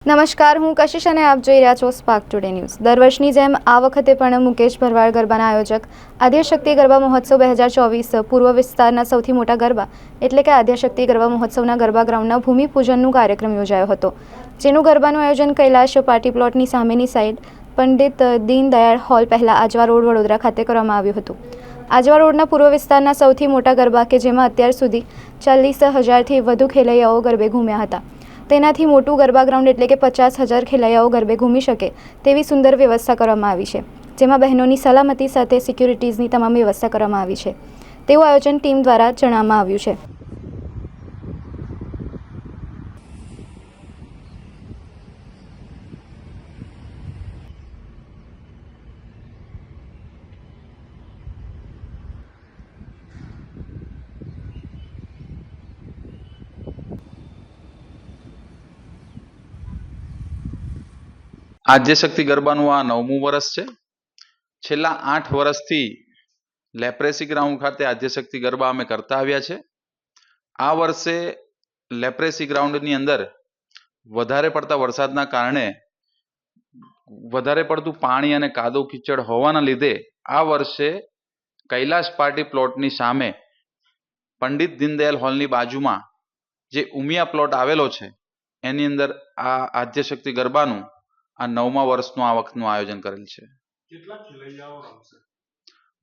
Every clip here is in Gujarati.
નમસ્કાર, હું કશિશ અને આપ જોઈ રહ્યા છો સ્પાર્ક ટુડે ન્યૂઝ દર વર્ષની જેમ આ વખતે પણ મુકેશ ભરવાડ ગરબાના આયોજક આદ્યશક્તિ ગરબા મહોત્સવ બે હજાર ચોવીસ પૂર્વ વિસ્તારના સૌથી મોટા ગરબા એટલે કે આદ્યશક્તિ ગરબા મહોત્સવના ગરબા ગ્રાઉન્ડના ભૂમિપૂજનનું કાર્યક્રમ યોજાયો હતો. જેનું ગરબાનું આયોજન કૈલાશ પાર્ટી પ્લોટની સામેની સાઈડ પંડિત દીનદયાળ હોલ પહેલાં આજવા રોડ, વડોદરા ખાતે કરવામાં આવ્યું હતું. આજવા રોડના પૂર્વ વિસ્તારના સૌથી મોટા ગરબા કે જેમાં અત્યાર સુધી ચાલીસ હજારથી વધુ ખેલૈયાઓ ગરબે ઘૂમ્યા હતા. તેનાથી મોટું ગરબા ગ્રાઉન્ડ એટલે કે પચાસ હજાર ખેલૈયાઓ ગરબે ઘૂમી શકે તેવી સુંદર વ્યવસ્થા કરવામાં આવી છે, જેમાં બહેનોની સલામતી સાથે સિક્યુરિટીઝની તમામ વ્યવસ્થા કરવામાં આવી છે. તેવું આયોજન ટીમ દ્વારા જણાવવામાં આવ્યું છે. આદ્યશક્તિ ગરબાનું આ નવમું વર્ષ છે. છેલ્લા આઠ વર્ષથી લેપ્રેસી ગ્રાઉન્ડ ખાતે આદ્યશક્તિ ગરબા અમે કરતા આવ્યા છે. આ વર્ષે લેપ્રેસી ગ્રાઉન્ડની અંદર વધારે પડતા વરસાદના કારણે વધારે પડતું પાણી અને કાદવ કીચડ હોવાના લીધે આ વર્ષે કૈલાશ પાર્ટી પ્લોટની સામે પંડિત દીનદયાલ હોલની બાજુમાં જે ઉમિયા પ્લોટ આવેલો છે, એની અંદર આ આદ્યશક્તિ ગરબાનું આ નવમા વર્ષનું આ વખતનું આયોજન કરેલ છે.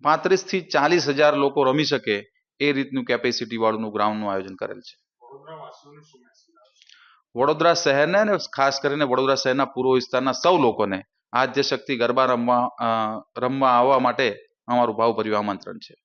પાંત્રીસથી ચાલીસ હજાર લોકો રમી શકે એ રીતનું કેપેસિટી વાળું ગ્રાઉન્ડનું આયોજન કરેલ છે. વડોદરા શહેરને અને ખાસ કરીને વડોદરા શહેરના પૂર્વ વિસ્તારના સૌ લોકોને આદ્ય શક્તિ ગરબા રમવા રમવા આવવા માટે અમારું ભાવભર્યું આમંત્રણ છે.